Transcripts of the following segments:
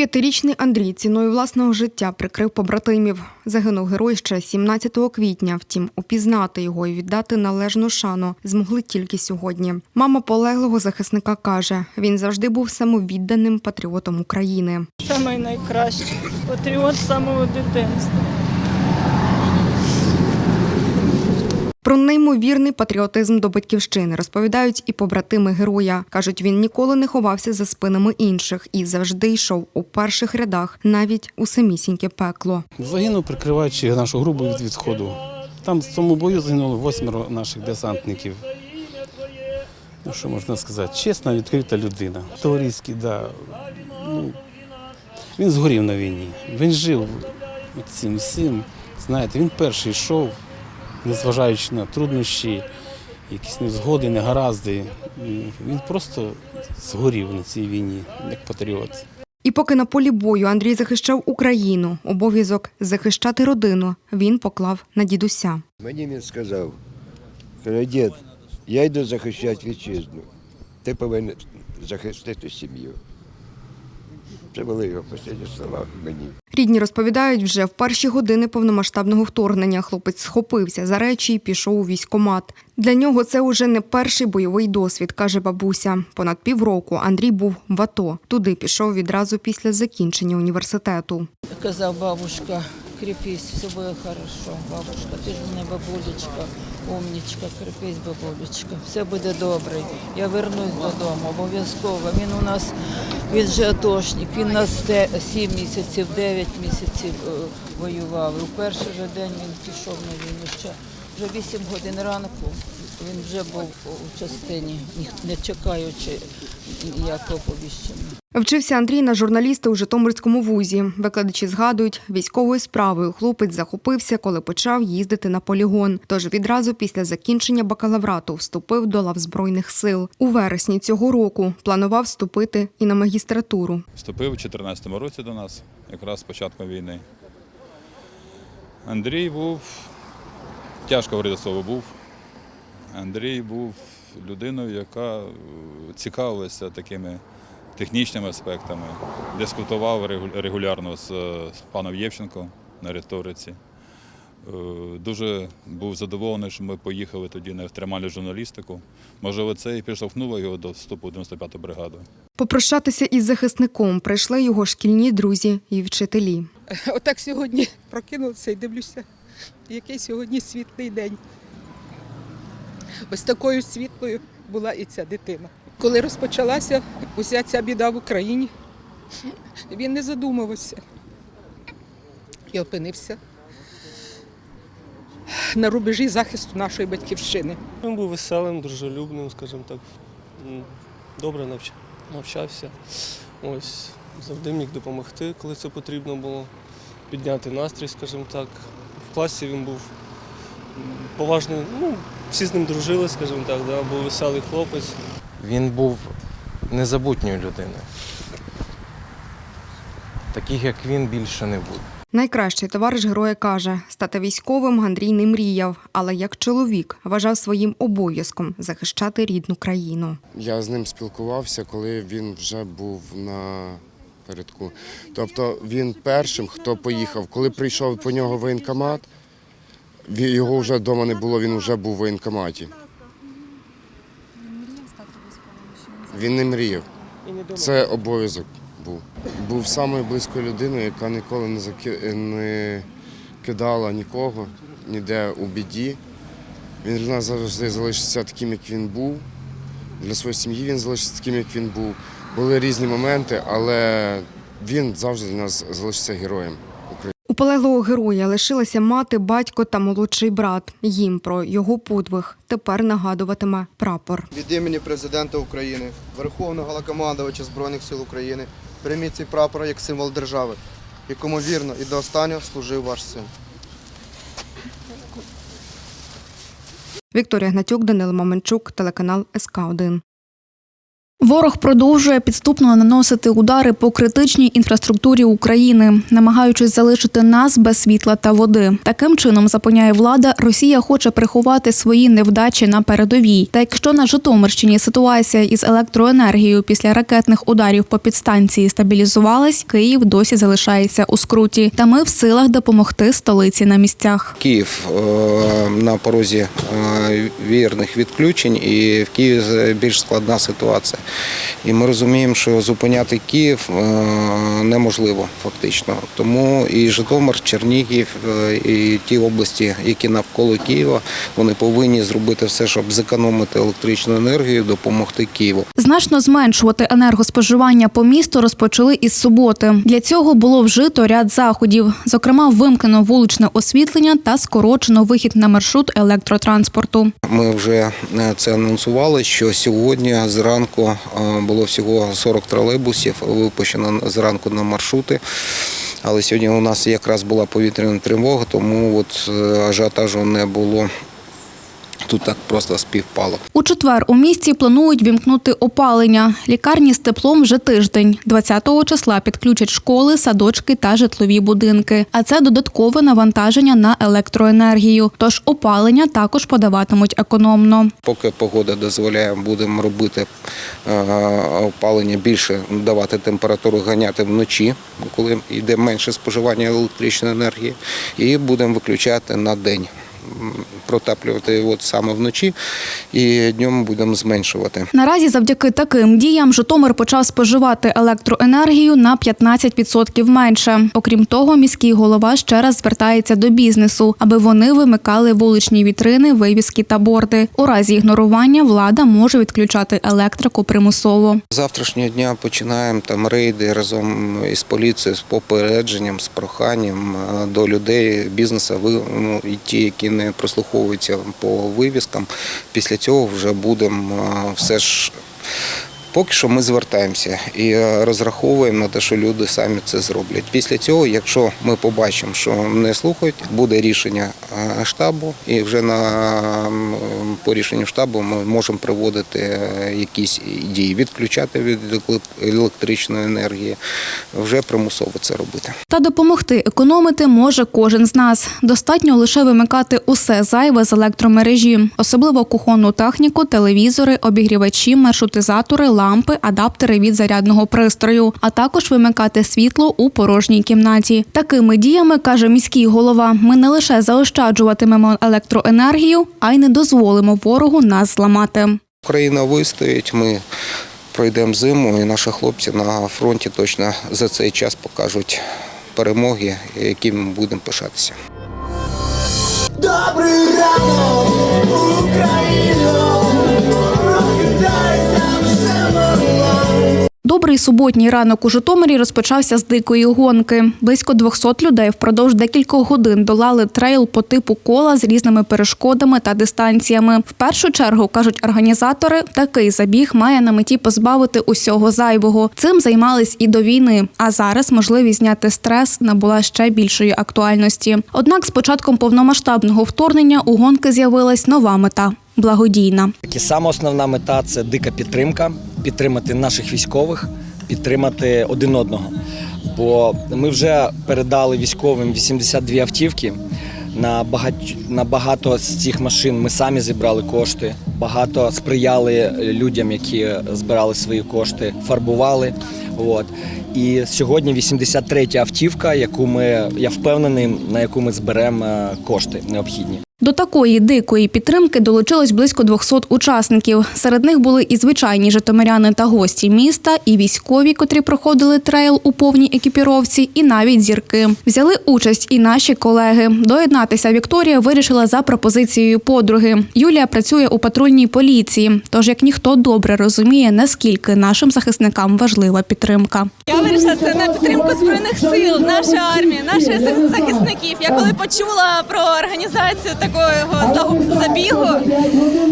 25-річний Андрій ціною власного життя прикрив побратимів. Загинув герой ще 17 квітня. Втім, упізнати його і віддати належну шану змогли тільки сьогодні. Мама полеглого захисника каже, він завжди був самовідданим патріотом України. Самий найкращий патріот самого дитинства. Про неймовірний патріотизм до батьківщини розповідають і побратими героя. кажуть, він ніколи не ховався за спинами інших і завжди йшов у перших рядах, навіть у самісіньке пекло. Загинув, прикриваючи нашу групу від відходу. Там в цьому бою загинуло восьмеро наших десантників. Ну, що можна сказати? Чесна, відкрита людина. Товариський, да. Ну, він згорів на війні. Він жив цим всім. Знаєте, він перший йшов, незважаючи на труднощі, якісь невзгоди, негаразди. Він просто згорів на цій війні, як патріот. І поки на полі бою Андрій захищав Україну, обов'язок захищати родину він поклав на дідуся. Мені він сказав, каже, дід, я йду захищати вітчизну. Ти повинен захистити сім'ю. Це були його останні слова мені. Рідні розповідають, вже в перші години повномасштабного вторгнення хлопець схопився за речі і пішов у військкомат. Для нього це уже не перший бойовий досвід, каже бабуся. Понад півроку Андрій був в АТО. Туди пішов відразу після закінчення університету. Казав бабушка, крепись, все буде хорошо. Бабушка, ти ж в мене бабулечка, умнічка, крепись, бабулечка. Все буде добре. Я вернусь додому, обов'язково. Він у нас, він же атошник, він нас 7 місяців, 9 місяців е, воював. І в перший же день він пішов на війну ще. Вже 8 годин ранку він вже був у частині, не чекаючи ніякого повіщення. Вчився Андрій на журналіста у Житомирському вузі. Викладачі згадують, військовою справою хлопець захопився, коли почав їздити на полігон. Тож відразу після закінчення бакалаврату вступив до лав збройних сил. У вересні цього року планував вступити і на магістратуру. Вступив у 2014 році до нас, якраз з початком війни. Андрій був, тяжко говорити слово був. Андрій був людиною, яка цікавилася такими технічними аспектами, дискутував регулярно з, паном Євченко на риториці. Е, Дуже був задоволений, що ми поїхали тоді на екстремальну журналістику. Можливо, це і підштовхнуло його до вступу в 95-ту бригаду. Попрощатися із захисником прийшли його шкільні друзі і вчителі. Отак сьогодні прокинулася і дивлюся, який сьогодні світлий день. Ось такою світлою була і ця дитина. Коли розпочалася уся ця біда в Україні, він не задумувався і опинився на рубежі захисту нашої батьківщини. Він був веселим, дружелюбним, скажімо так. Добре навчався. Ось, завжди міг допомогти, коли це потрібно було. Підняти настрій, скажімо так. В класі він був поважний, ну, всі з ним дружили, скажімо так, да, був веселий хлопець. Він був незабутньою людиною. Таких, як він, більше не буде. Найкращий товариш героя каже, стати військовим Андрій не мріяв, але як чоловік вважав своїм обов'язком захищати рідну країну. Я з ним спілкувався, коли він вже був на передку. Тобто він першим, хто поїхав. Коли прийшов по нього воєнкомат, його вже вдома не було, він вже був в воєнкоматі. Він не мріяв. Це обов'язок був. Був самою близькою людиною, яка ніколи не, заки... не кидала нікого, ніде у біді. Він для нас завжди залишиться таким, як він був. Для своєї сім'ї він залишиться таким, як він був. Були різні моменти, але він завжди для нас залишиться героєм. Полеглого героя лишилася мати, батько та молодший брат. Їм про його подвиг тепер нагадуватиме прапор. Від імені президента України, Верховного Головнокомандувача Збройних сил України, прийміть цей прапор як символ держави, якому вірно і до останнього служив ваш син. Вікторія Гнатюк, Данило Маменчук, телеканал СК 1 Ворог продовжує підступно наносити удари по критичній інфраструктурі України, намагаючись залишити нас без світла та води. Таким чином, запевняє влада, Росія хоче приховати свої невдачі на передовій. Та якщо на Житомирщині ситуація із електроенергією після ракетних ударів по підстанції стабілізувалась, Київ досі залишається у скруті. Та ми в силах допомогти столиці на місцях. Київ е, на порозі е, вірних відключень, і в Києві з- більш складна ситуація. І ми розуміємо, що зупиняти Київ е, неможливо фактично. Тому і Житомир, Чернігів, е, і ті області, які навколо Києва, вони повинні зробити все, щоб зекономити електричну енергію, допомогти Києву. Значно зменшувати енергоспоживання по місту розпочали із суботи. Для цього було вжито ряд заходів. Зокрема, вимкнено вуличне освітлення та скорочено вихід на маршрут електротранспорту. Ми вже е, це анонсували, що сьогодні зранку було всього 40 тролейбусів випущено зранку на маршрути. Але сьогодні у нас якраз була повітряна тривога, тому от е, ажіотажу не було. Тут так просто співпало. У четвер у місті планують вімкнути опалення. Лікарні з теплом вже тиждень. 20-го числа підключать школи, садочки та житлові будинки. А це додаткове навантаження на електроенергію. Тож опалення також подаватимуть економно. Поки погода дозволяє, будемо робити е, опалення більше, давати температуру ганяти вночі, коли йде менше споживання електричної енергії, і будемо виключати на день. Протаплювати от саме вночі і днем будемо зменшувати. Наразі завдяки таким діям Житомир почав споживати електроенергію на 15% менше. Окрім того, міський голова ще раз звертається до бізнесу, аби вони вимикали вуличні вітрини, вивіски та борди. У разі ігнорування влада може відключати електрику примусово. Завтрашнього дня починаємо там рейди разом із поліцією з попередженням, з проханням е, до людей бізнесу, ви- ну, і ті, які не прослуховуються по вивіскам. Після цього вже будемо все ж. Поки що ми звертаємося і е, розраховуємо на те, що люди самі це зроблять. Після цього, якщо ми побачимо, що не слухають, буде рішення е, штабу, і вже на по рішенню штабу ми можемо проводити е, якісь дії, відключати від електричної енергії, вже примусово це робити. Та допомогти економити може кожен з нас. Достатньо лише вимикати усе зайве з електромережі, особливо кухонну техніку, телевізори, обігрівачі, маршрутизатори, лампи, адаптери від зарядного пристрою, а також вимикати світло у порожній кімнаті. Такими діями каже міський голова: ми не лише заощаджуватимемо електроенергію, а й не дозволимо ворогу нас зламати. Україна вистоїть, ми пройдемо зиму, і наші хлопці на фронті точно за цей час покажуть перемоги, якими ми будемо пишатися. Добрий ранок, Україно, Добрий суботній ранок у Житомирі розпочався з дикої гонки. Близько 200 людей впродовж декількох годин долали трейл по типу кола з різними перешкодами та дистанціями. В першу чергу кажуть організатори, такий забіг має на меті позбавити усього зайвого. Цим займались і до війни. А зараз можливість зняти стрес набула ще більшої актуальності. Однак з початком повномасштабного вторгнення у гонки з'явилась нова мета благодійна. І саме основна мета це дика підтримка, підтримати наших військових, підтримати один одного. Бо ми вже передали військовим 82 автівки. На багать, на багато з цих машин ми самі зібрали кошти. Багато сприяли людям, які збирали свої кошти, фарбували. От. І сьогодні 83 автівка, яку ми я впевнений, на яку ми зберемо е, кошти необхідні. До такої дикої підтримки долучилось близько 200 учасників. Серед них були і звичайні житомиряни та гості міста, і військові, котрі проходили трейл у повній екіпіровці, і навіть зірки. Взяли участь і наші колеги. Доєднатися Вікторія вирішила за пропозицією подруги. Юлія працює у патрульній поліції, тож як ніхто добре розуміє, наскільки нашим захисникам важлива підтримка. Я вирішила це на підтримку збройних сил, нашої армії, наших захисників. Я коли почула про організацію такого забігу,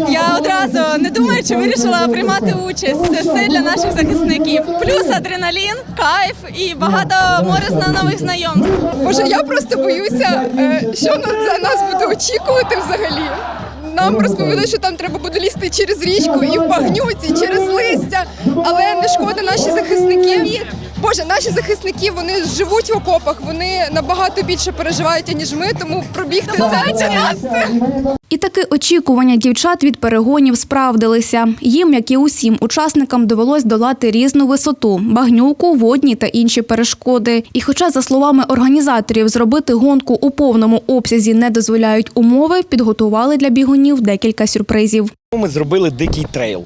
я одразу не думаючи вирішила приймати участь. Це все для наших захисників. Плюс адреналін, кайф і багато море нових знайомств. Боже, я просто боюся, е, що на- за нас буде очікувати взагалі. нам розповіли, що там треба буде лізти через річку і в багнюці, через листя. Але не шкода наші захисники. Боже, наші захисники вони живуть в окопах, вони набагато більше переживають, ніж ми, тому пробігти це час. І таки очікування дівчат від перегонів справдилися. Їм, як і усім учасникам, довелось долати різну висоту багнюку, водні та інші перешкоди. І, хоча, за словами організаторів, зробити гонку у повному обсязі не дозволяють умови, підготували для бігунів декілька сюрпризів. Ми зробили дикий трейл.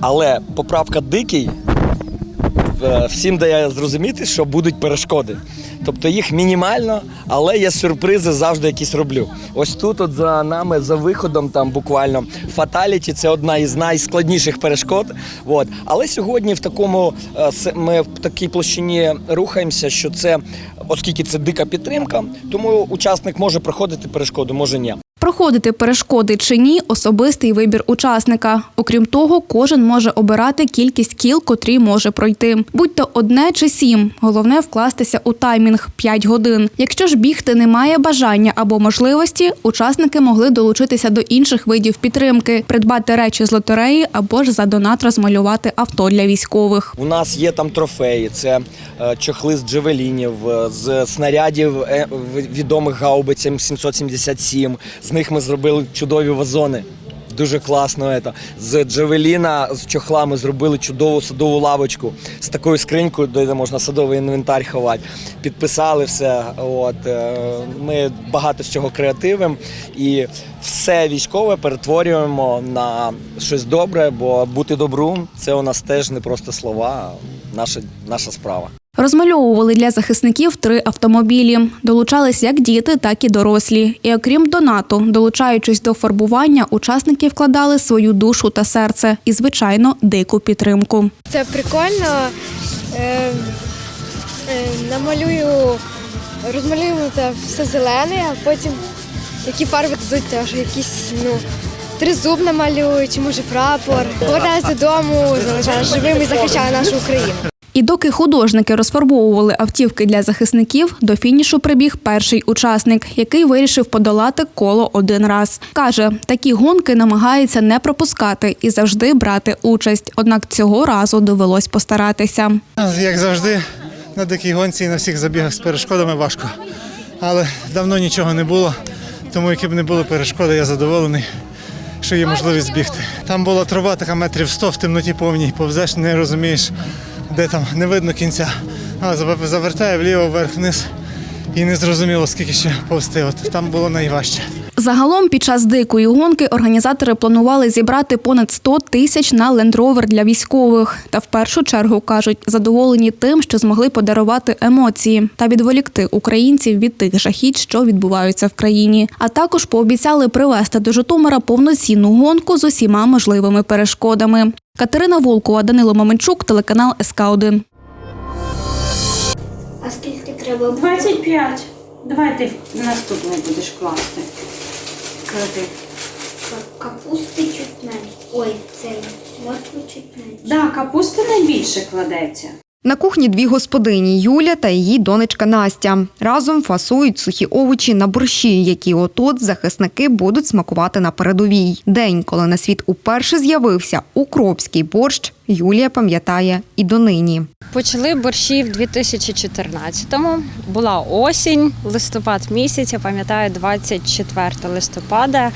Але поправка дикий всім дає зрозуміти, що будуть перешкоди. Тобто їх мінімально, але я сюрпризи завжди якісь роблю. Ось тут, от за нами, за виходом, там буквально фаталіті це одна із найскладніших перешкод. От. Але сьогодні в такому е, ми в такій площині рухаємося, що це, оскільки це дика підтримка, тому учасник може проходити перешкоду, може ні. Проходити перешкоди чи ні особистий вибір учасника. Окрім того, кожен може обирати кількість кіл, котрі може пройти. Будь то одне чи сім. Головне вкластися у таймінг 5 годин. Якщо ж бігти немає бажання або можливості, учасники могли долучитися до інших видів підтримки, придбати речі з лотереї або ж за донат розмалювати авто для військових. У нас є там трофеї, це е, чохли з джевелінів, е, з снарядів е, відомих гаубиць М777. З них ми зробили чудові вазони. Дуже класно. Це. З джевеліна з чохла ми зробили чудову садову лавочку з такою скринькою, де можна садовий інвентар ховати. Підписали все. От. е, Ми багато з цього креативимо і все військове перетворюємо на щось добре, бо бути добром це у нас теж не просто слова, а наша, наша справа. Розмальовували для захисників три автомобілі. Долучались як діти, так і дорослі. І окрім донату, долучаючись до фарбування, учасники вкладали свою душу та серце і, звичайно, дику підтримку. Це прикольно. Е, е, намалюю, розмалюємо це все зелене, а потім які фарби дадуть, теж якісь, ну, тризуб намалюю, чи може прапор. Повертаюся додому, залишаю живим і захищаю нашу Україну. І доки художники розфарбовували автівки для захисників, до фінішу прибіг перший учасник, який вирішив подолати коло один раз. Каже, такі гонки намагається не пропускати і завжди брати участь. Однак цього разу довелось постаратися. Як завжди, на дикій гонці і на всіх забігах з перешкодами важко. Але давно нічого не було, тому які б не були перешкоди, я задоволений, що є можливість бігти. Там була труба така метрів 100 в темноті повній, повзеш, не розумієш, де там, не видно кінця. а завертає вліво, вверх, вниз. І не зрозуміло, скільки ще повсти. От там було найважче. Загалом під час дикої гонки організатори планували зібрати понад 100 тисяч на лендровер для військових. Та в першу чергу кажуть, задоволені тим, що змогли подарувати емоції та відволікти українців від тих жахіть, що відбуваються в країні. А також пообіцяли привезти до Житомира повноцінну гонку з усіма можливими перешкодами. Катерина Волкова, Данило Маменчук, телеканал СК 1 А скільки треба? 25. Давай ти наступний будеш класти. Клади. Капусти чуть менше. Ой, цей моркви чуть менше. Да, капуста найбільше кладеться. На кухні дві господині Юля та її донечка Настя. Разом фасують сухі овочі на борщі, які отот захисники будуть смакувати на передовій. День, коли на світ уперше з'явився укропський борщ, Юлія пам'ятає і донині. Почали борщі в 2014-му. Була осінь, листопад місяць. Я пам'ятаю, 24 листопада.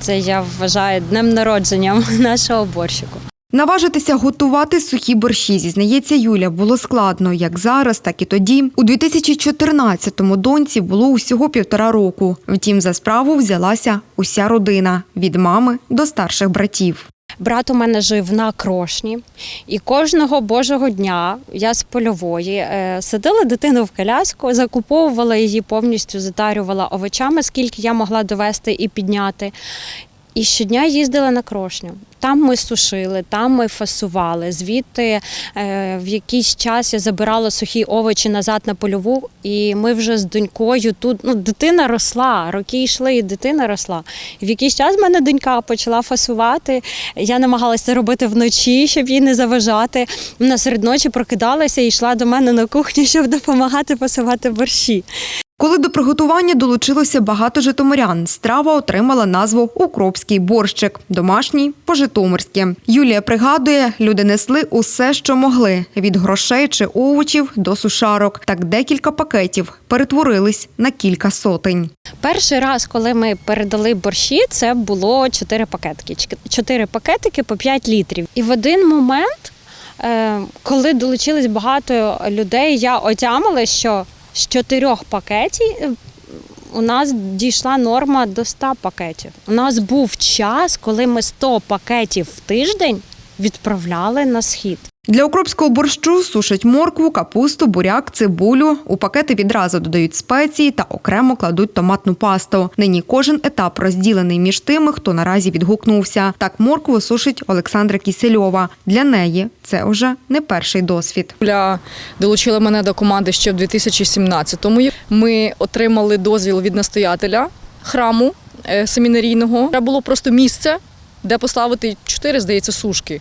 Це я вважаю днем народження нашого борщику. Наважитися готувати сухі борщі, зізнається Юля, було складно як зараз, так і тоді. У 2014-му доньці було усього півтора року. Втім, за справу взялася уся родина від мами до старших братів. Брат у мене жив на крошні, і кожного божого дня я з польової е, садила дитину в коляску, закуповувала її повністю, затарювала овочами, скільки я могла довести і підняти. І щодня їздила на крошню. Там ми сушили, там ми фасували. Звідти е, в якийсь час я забирала сухі овочі назад на польову, і ми вже з донькою тут. Ну, дитина росла, роки йшли, і дитина росла. І в якийсь час в мене донька почала фасувати. Я намагалася робити вночі, щоб їй не заважати. Вона серед ночі прокидалася і йшла до мене на кухню, щоб допомагати фасувати борщі. Коли до приготування долучилося багато житомирян, страва отримала назву Укропський борщик, домашній по-житомирськи. Юлія пригадує, люди несли усе, що могли від грошей чи овочів до сушарок. Так декілька пакетів перетворились на кілька сотень. Перший раз, коли ми передали борщі, це було 4 пакетики. 4 пакетики по 5 літрів. І в один момент, е, коли долучилось багато людей, я отямила, що з чотирьох пакетів е, у нас дійшла норма до 100 пакетів. У нас був час, коли ми 100 пакетів в тиждень відправляли на схід. Для укропського борщу сушать моркву, капусту, буряк, цибулю. У пакети відразу додають спеції та окремо кладуть томатну пасту. Нині кожен етап розділений між тими, хто наразі відгукнувся. Так моркву сушить Олександра Кісельова. Для неї це вже не перший досвід. Юля долучила мене до команди ще в 2017-му. Ми отримали дозвіл від настоятеля храму е, семінарійного. Треба було просто місце, де поставити чотири, здається, сушки.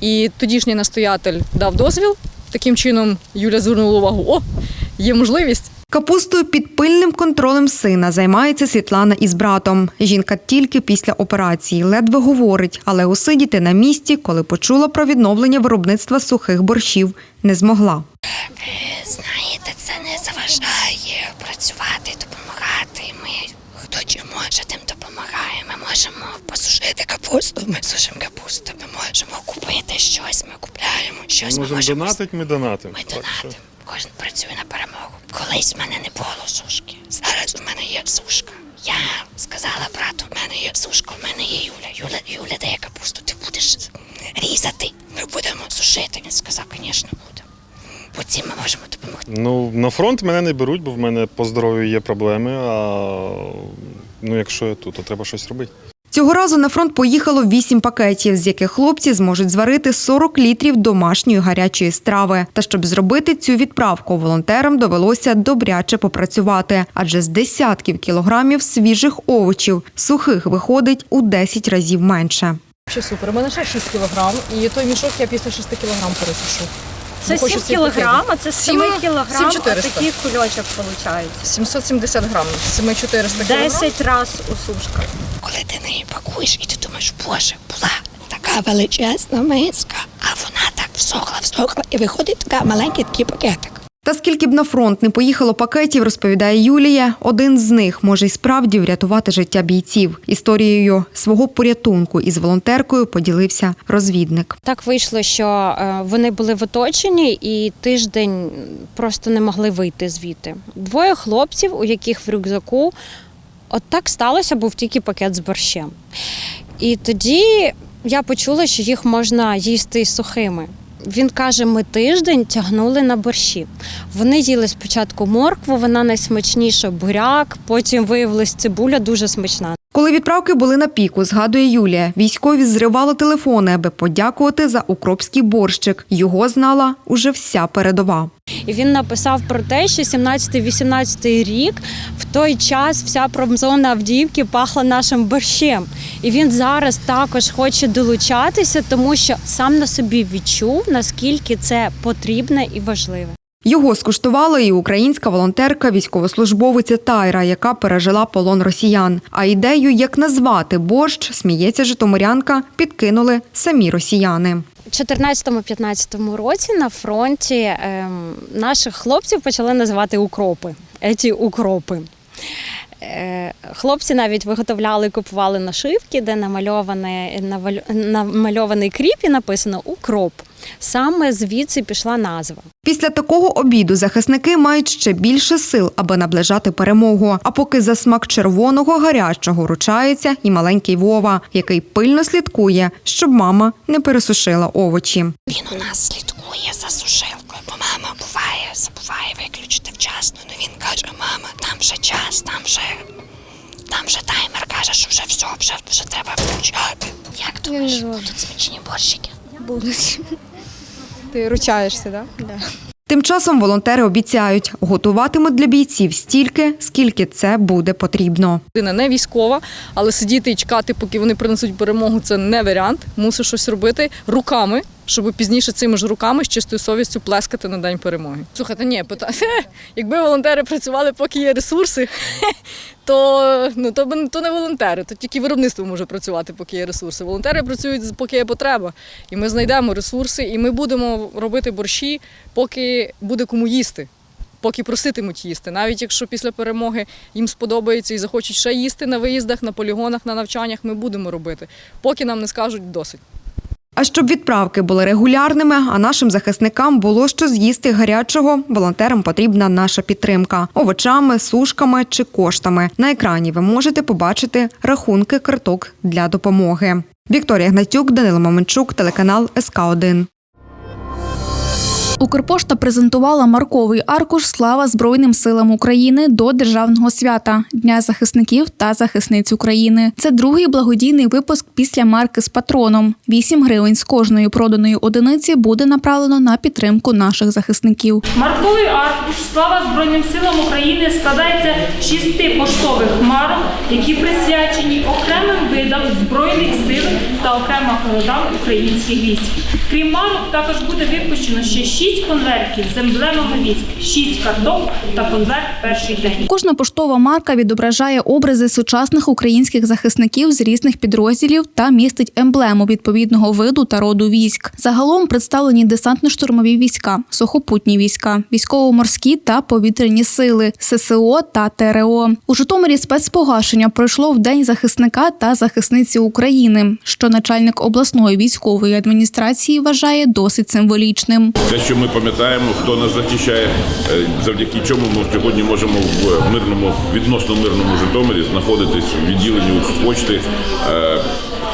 І тодішній настоятель дав дозвіл. Таким чином Юля звернула увагу: о, є можливість. Капустою під пильним контролем сина займається Світлана із братом. Жінка тільки після операції ледве говорить, але усидіти на місці, коли почула про відновлення виробництва сухих борщів, не змогла. Може, тим допомагає. Ми можемо посушити капусту, ми сушимо капусту. Ми можемо купити щось, ми купляємо щось. Ми можемо донатити, ми донатимо. Ми донатимо. Кожен працює на перемогу. Колись в мене не було сушки. Зараз у мене є сушка. Я сказала брату, в мене є сушка, в мене є Юля. Юля, Юля дає капусту, ти будеш різати. Ми будемо сушити. Він сказав, звісно, буде. Бо цим ми можемо допомогти. Ну, на фронт мене не беруть, бо в мене по здоров'ю є проблеми. А ну, якщо я тут, то треба щось робити. Цього разу на фронт поїхало вісім пакетів, з яких хлопці зможуть зварити 40 літрів домашньої гарячої страви. Та щоб зробити цю відправку, волонтерам довелося добряче попрацювати, адже з десятків кілограмів свіжих овочів сухих виходить у 10 разів менше. Ще супер. У мене ще 6 кілограм, і той мішок я після 6 кілограм пересушу. Це хочу 7 кілограм, а це з Сім- 7 кілограм, а 7400. такий кульочок виходить. 770 грам, 7400 кілограм. 10 разів у сушках. Коли ти неї пакуєш, і ти думаєш, боже, була така величезна миска, а вона так всохла, всохла, і виходить така маленький такий пакетик. Та скільки б на фронт не поїхало пакетів, розповідає Юлія, один з них може й справді врятувати життя бійців. Історією свого порятунку із волонтеркою поділився розвідник. Так вийшло, що е, вони були в оточенні і тиждень просто не могли вийти звідти. Двоє хлопців, у яких в рюкзаку от так сталося, був тільки пакет з борщем. І тоді я почула, що їх можна їсти сухими. Він каже, ми тиждень тягнули на борщі. Вони їли спочатку моркву, вона найсмачніша, буряк, потім виявилась цибуля дуже смачна. Коли відправки були на піку, згадує Юлія, військові зривали телефони, аби подякувати за укропський борщик. Його знала уже вся передова. І він написав про те, що 17-18 рік в той час вся промзона Авдіївки пахла нашим борщем. І він зараз також хоче долучатися, тому що сам на собі відчув, наскільки це потрібне і важливе. Його скуштувала і українська волонтерка, військовослужбовиця Тайра, яка пережила полон росіян. А ідею, як назвати борщ, сміється житомирянка, підкинули самі росіяни. У 2014-2015 році на фронті ем, наших хлопців почали називати укропи. Еті укропи. Е, Хлопці навіть виготовляли, купували нашивки, де намальований, намальований кріп і написано укроп. Саме звідси пішла назва. Після такого обіду захисники мають ще більше сил, аби наближати перемогу. А поки за смак червоного гарячого ручається і маленький Вова, який пильно слідкує, щоб мама не пересушила овочі. Він у нас слідкує за сушилкою, бо мама буває, забуває виключити він каже, мама, там вже час, там вже. Там вже таймер каже, що вже все, вже, вже треба включати. Як думаєш, будуть смачні борщики? Будуть. Ти ручаєшся, так? Да? Да. Тим часом волонтери обіцяють, готуватимуть для бійців стільки, скільки це буде потрібно. Людина не військова, але сидіти і чекати, поки вони принесуть перемогу, це не варіант. Мусиш щось робити руками, щоб пізніше цими ж руками з чистою совістю плескати на день перемоги. Слухайте, ні, пита... якби волонтери працювали, поки є ресурси, то ну то, то не волонтери, то тільки виробництво може працювати, поки є ресурси. Волонтери працюють поки є потреба. І ми знайдемо ресурси, і ми будемо робити борщі, поки буде кому їсти. Поки проситимуть їсти, навіть якщо після перемоги їм сподобається і захочуть ще їсти на виїздах, на полігонах, на навчаннях, ми будемо робити, поки нам не скажуть досить. А щоб відправки були регулярними, а нашим захисникам було що з'їсти гарячого, волонтерам потрібна наша підтримка овочами, сушками чи коштами. На екрані ви можете побачити рахунки карток для допомоги. Вікторія Гнатюк, Данило Маменчук, телеканал СК 1 Укрпошта презентувала марковий аркуш Слава Збройним силам України до державного свята Дня захисників та захисниць України. Це другий благодійний випуск після марки з патроном. 8 гривень з кожної проданої одиниці буде направлено на підтримку наших захисників. Марковий аркуш Слава Збройним силам України складається з шести поштових марок, які присвячені окремим видам збройних сил та окремим родам українських військ. Крім марок, також буде випущено ще шість конвертів з емблемами військ, шість карток та конверт перший день. Кожна поштова марка відображає образи сучасних українських захисників з різних підрозділів та містить емблему відповідного виду та роду військ. Загалом представлені десантно-штурмові війська, сухопутні війська, військово-морські та повітряні сили, ССО та ТРО. У Житомирі спецпогашення пройшло в День захисника та захисниці України, що начальник обласної військової адміністрації вважає досить символічним. Те, що ми пам'ятаємо, хто нас захищає, е, завдяки чому ми сьогодні можемо в мирному, відносно мирному Житомирі знаходитись в відділенні Укрпочти.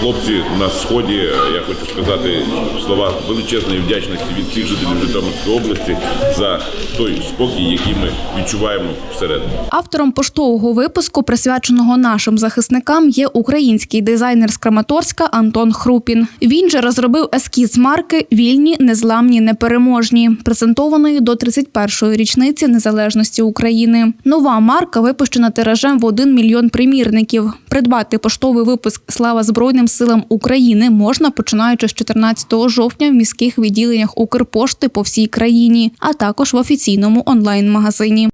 Хлопці на сході, я хочу сказати слова величезної вдячності від всіх жителів Житомирської області за той спокій, який ми відчуваємо всередині. Автором поштового випуску, присвяченого нашим захисникам, є український дизайнер з Краматорська Антон Хрупін. Він же розробив ескіз марки Вільні, незламні, непереможні, презентованої до 31-ї річниці незалежності України. Нова марка випущена тиражем в 1 мільйон примірників. Придбати поштовий випуск Слава Збройним силам України можна починаючи з 14 жовтня в міських відділеннях Укрпошти по всій країні, а також в офіційному онлайн-магазині.